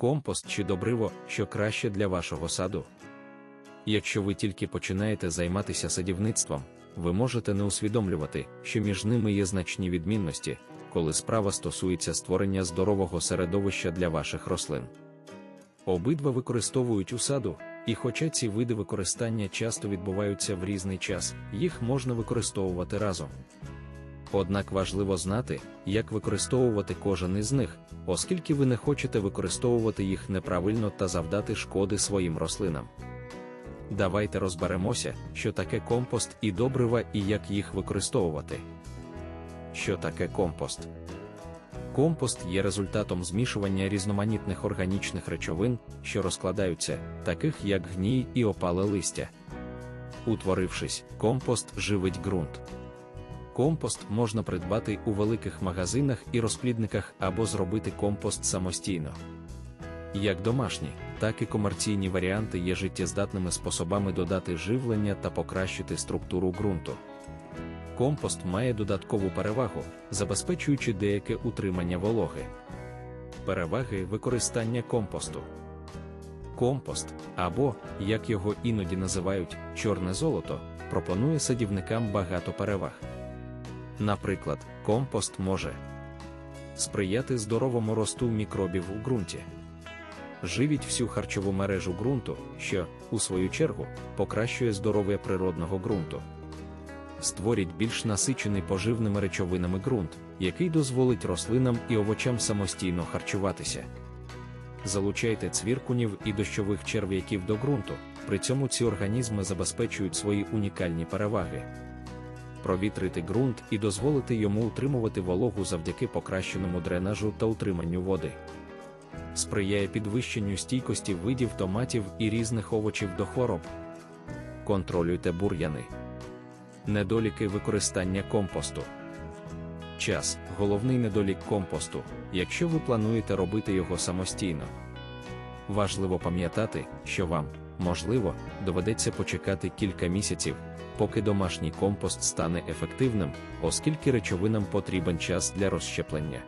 компост чи добриво, що краще для вашого саду. Якщо ви тільки починаєте займатися садівництвом, ви можете не усвідомлювати, що між ними є значні відмінності, коли справа стосується створення здорового середовища для ваших рослин. Обидва використовують у саду, і хоча ці види використання часто відбуваються в різний час, їх можна використовувати разом. Однак важливо знати, як використовувати кожен із них, оскільки ви не хочете використовувати їх неправильно та завдати шкоди своїм рослинам. Давайте розберемося, що таке компост і добрива і як їх використовувати. Що таке компост? Компост є результатом змішування різноманітних органічних речовин, що розкладаються, таких як гній і опале листя. Утворившись, компост живить ґрунт. Компост можна придбати у великих магазинах і розплідниках або зробити компост самостійно. Як домашні, так і комерційні варіанти є життєздатними способами додати живлення та покращити структуру ґрунту. Компост має додаткову перевагу, забезпечуючи деяке утримання вологи. Переваги використання компосту. Компост, або, як його іноді називають, чорне золото, пропонує садівникам багато переваг. Наприклад, компост може сприяти здоровому росту мікробів у ґрунті, живіть всю харчову мережу ґрунту, що, у свою чергу, покращує здоров'я природного ґрунту. Створіть більш насичений поживними речовинами ґрунт, який дозволить рослинам і овочам самостійно харчуватися. Залучайте цвіркунів і дощових черв'яків до ґрунту, при цьому ці організми забезпечують свої унікальні переваги. Провітрити ґрунт і дозволити йому утримувати вологу завдяки покращеному дренажу та утриманню води. Сприяє підвищенню стійкості видів томатів і різних овочів до хвороб. Контролюйте бур'яни. Недоліки використання компосту. Час головний недолік компосту, якщо ви плануєте робити його самостійно. Важливо пам'ятати, що вам, можливо, доведеться почекати кілька місяців, поки домашній компост стане ефективним, оскільки речовинам потрібен час для розщеплення.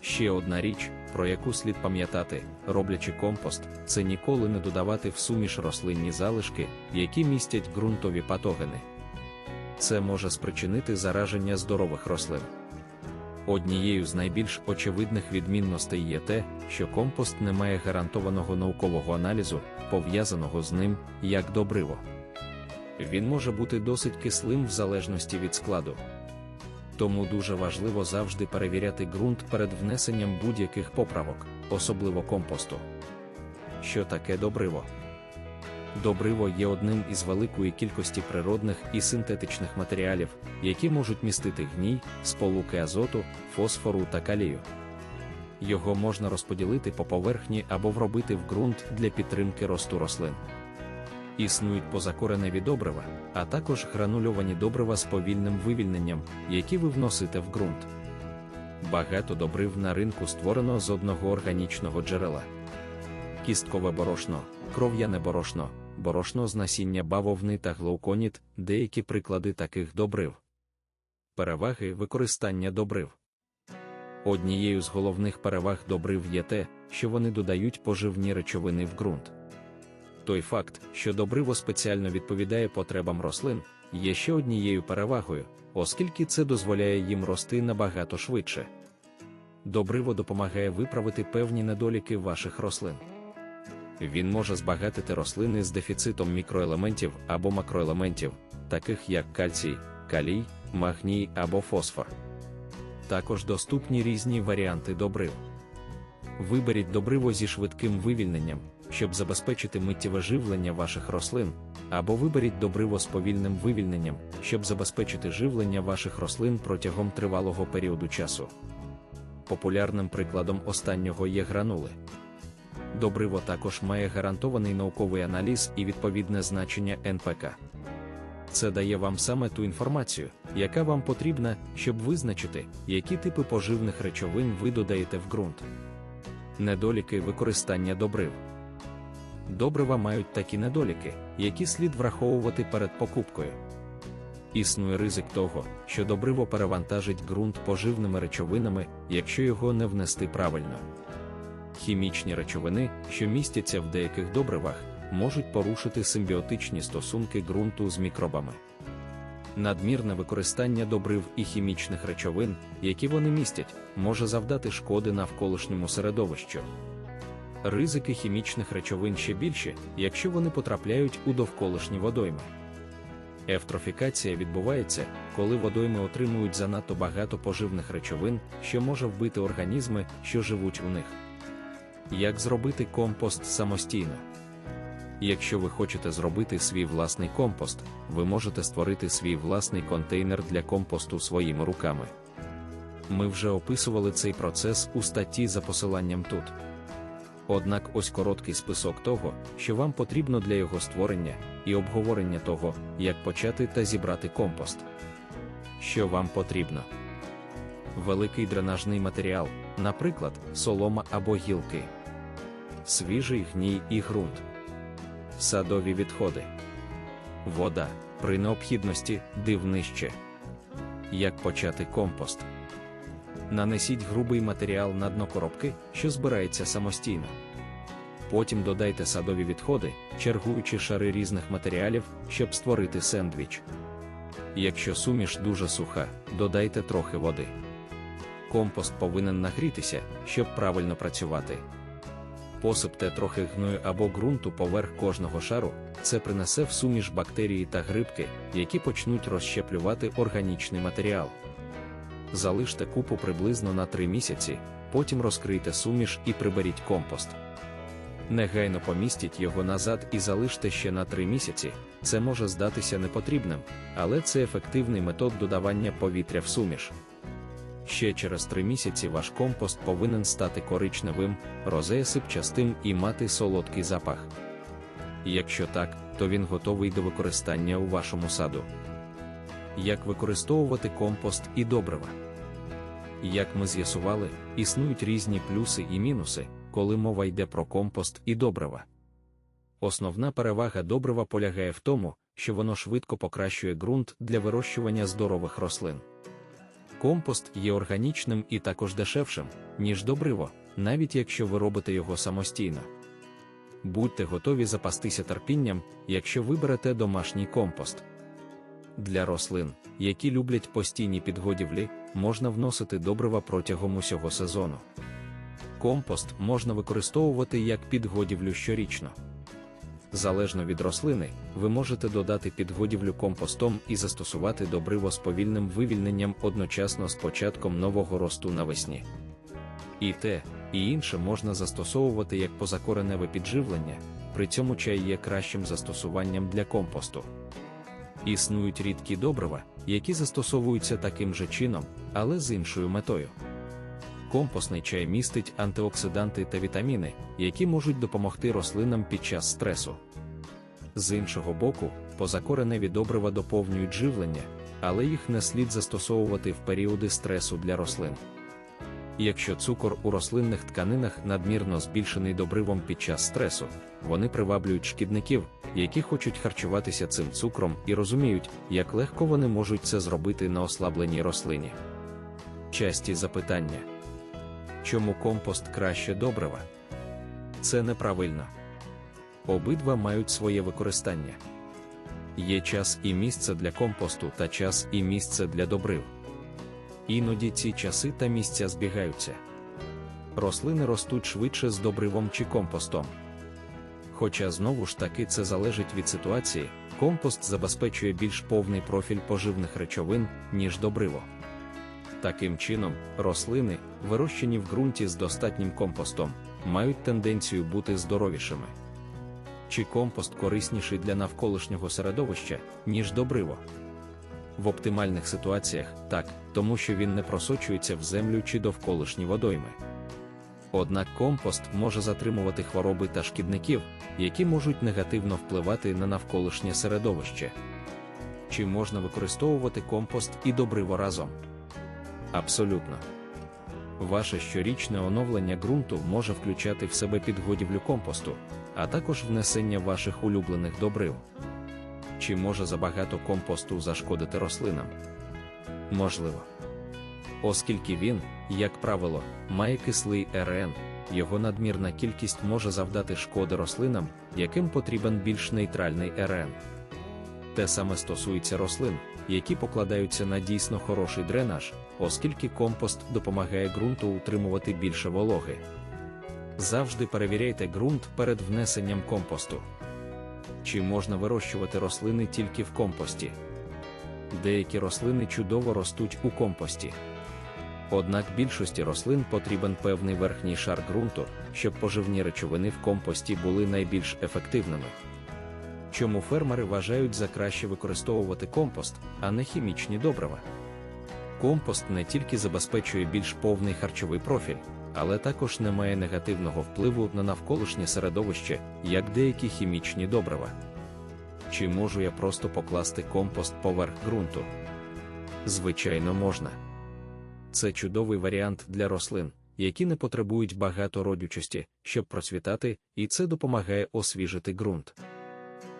Ще одна річ, про яку слід пам'ятати, роблячи компост, це ніколи не додавати в суміш рослинні залишки, які містять ґрунтові патогени. Це може спричинити зараження здорових рослин. Однією з найбільш очевидних відмінностей є те, що компост не має гарантованого наукового аналізу, пов'язаного з ним, як добриво. Він може бути досить кислим в залежності від складу. Тому дуже важливо завжди перевіряти ґрунт перед внесенням будь-яких поправок, особливо компосту. Що таке добриво? Добриво є одним із великої кількості природних і синтетичних матеріалів, які можуть містити гній, сполуки азоту, фосфору та калію. Його можна розподілити по поверхні або вробити в ґрунт для підтримки росту рослин. Існують позакореневі добрива, а також гранульовані добрива з повільним вивільненням, які ви вносите в ґрунт. Багато добрив на ринку створено з одного органічного джерела. Кісткове борошно, кров'яне борошно, борошно з насіння бавовни та глауконіт – деякі приклади таких добрив. Переваги використання добрив. Однією з головних переваг добрив є те, що вони додають поживні речовини в ґрунт. Той факт, що добриво спеціально відповідає потребам рослин, є ще однією перевагою, оскільки це дозволяє їм рости набагато швидше. Добриво допомагає виправити певні недоліки ваших рослин. Він може збагатити рослини з дефіцитом мікроелементів або макроелементів, таких як кальцій, калій, магній або фосфор. Також доступні різні варіанти добрив. Виберіть добриво зі швидким вивільненням, щоб забезпечити миттєве живлення ваших рослин, або виберіть добриво з повільним вивільненням, щоб забезпечити живлення ваших рослин протягом тривалого періоду часу. Популярним прикладом останнього є гранули. Добриво також має гарантований науковий аналіз і відповідне значення НПК. Це дає вам саме ту інформацію, яка вам потрібна, щоб визначити, які типи поживних речовин ви додаєте в ґрунт. Недоліки використання добрив. Добрива мають такі недоліки, які слід враховувати перед покупкою. Існує ризик того, що добриво перевантажить ґрунт поживними речовинами, якщо його не внести правильно. Хімічні речовини, що містяться в деяких добривах, можуть порушити симбіотичні стосунки ґрунту з мікробами. Надмірне використання добрив і хімічних речовин, які вони містять, може завдати шкоди навколишньому середовищу. Ризики хімічних речовин ще більші, якщо вони потрапляють у довколишні водойми. Ефтрофікація відбувається, коли водойми отримують занадто багато поживних речовин, що може вбити організми, що живуть у них. Як зробити компост самостійно? Якщо ви хочете зробити свій власний компост, ви можете створити свій власний контейнер для компосту своїми руками. Ми вже описували цей процес у статті за посиланням тут. Однак ось короткий список того, що вам потрібно для його створення, і обговорення того, як почати та зібрати компост. Що вам потрібно? Великий дренажний матеріал, наприклад, солома або гілки, свіжий гній і ґрунт, садові відходи, вода при необхідності див нижче. Як почати компост? Нанесіть грубий матеріал на дно коробки, що збирається самостійно. Потім додайте садові відходи, чергуючи шари різних матеріалів, щоб створити сендвіч. Якщо суміш дуже суха, додайте трохи води. Компост повинен нагрітися, щоб правильно працювати. Посипте трохи гною або ґрунту поверх кожного шару, це принесе в суміш бактерії та грибки, які почнуть розщеплювати органічний матеріал. Залиште купу приблизно на 3 місяці, потім розкрийте суміш і приберіть компост. Негайно помістіть його назад і залиште ще на 3 місяці. Це може здатися непотрібним, але це ефективний метод додавання повітря в суміш. Ще через 3 місяці ваш компост повинен стати коричневим, розеясипчастим і мати солодкий запах. Якщо так, то він готовий до використання у вашому саду. Як використовувати компост і добрива? Як ми з'ясували, існують різні плюси і мінуси, коли мова йде про компост і добрива. Основна перевага добрива полягає в тому, що воно швидко покращує ґрунт для вирощування здорових рослин. Компост є органічним і також дешевшим, ніж добриво, навіть якщо ви робите його самостійно. Будьте готові запастися терпінням, якщо виберете домашній компост. Для рослин, які люблять постійні підгодівлі, можна вносити добрива протягом усього сезону. Компост можна використовувати як підгодівлю щорічно. Залежно від рослини, ви можете додати підгодівлю компостом і застосувати добриво з повільним вивільненням одночасно з початком нового росту навесні. І те, і інше можна застосовувати як позакореневе підживлення, при цьому чай є кращим застосуванням для компосту. Існують рідкі добрива, які застосовуються таким же чином, але з іншою метою. Компостний чай містить антиоксиданти та вітаміни, які можуть допомогти рослинам під час стресу. З іншого боку, позакореневі добрива доповнюють живлення, але їх не слід застосовувати в періоди стресу для рослин. Якщо цукор у рослинних тканинах надмірно збільшений добривом під час стресу, вони приваблюють шкідників, які хочуть харчуватися цим цукром і розуміють, як легко вони можуть це зробити на ослабленій рослині. Часті запитання чому компост краще добрива? Це неправильно. Обидва мають своє використання. Є час і місце для компосту та час і місце для добрив. Іноді ці часи та місця збігаються. Рослини ростуть швидше з добривом чи компостом. Хоча знову ж таки це залежить від ситуації, компост забезпечує більш повний профіль поживних речовин, ніж добриво. Таким чином, рослини, вирощені в ґрунті з достатнім компостом, мають тенденцію бути здоровішими. Чи компост корисніший для навколишнього середовища, ніж добриво? В оптимальних ситуаціях так, тому що він не просочується в землю чи довколишні водойми. Однак компост може затримувати хвороби та шкідників, які можуть негативно впливати на навколишнє середовище. Чи можна використовувати компост і добриво разом? Абсолютно. Ваше щорічне оновлення ґрунту може включати в себе підгодівлю компосту, а також внесення ваших улюблених добрив. Чи може забагато компосту зашкодити рослинам? Можливо. Оскільки він, як правило, має кислий РН, його надмірна кількість може завдати шкоди рослинам, яким потрібен більш нейтральний РН. Те саме стосується рослин, які покладаються на дійсно хороший дренаж, оскільки компост допомагає ґрунту утримувати більше вологи. Завжди перевіряйте ґрунт перед внесенням компосту. Чи можна вирощувати рослини тільки в компості? Деякі рослини чудово ростуть у компості. Однак більшості рослин потрібен певний верхній шар ґрунту, щоб поживні речовини в компості були найбільш ефективними. Чому фермери вважають за краще використовувати компост, а не хімічні добрива? Компост не тільки забезпечує більш повний харчовий профіль, але також не має негативного впливу на навколишнє середовище, як деякі хімічні добрива. Чи можу я просто покласти компост поверх ґрунту? Звичайно, можна. Це чудовий варіант для рослин, які не потребують багато родючості, щоб процвітати, і це допомагає освіжити ґрунт.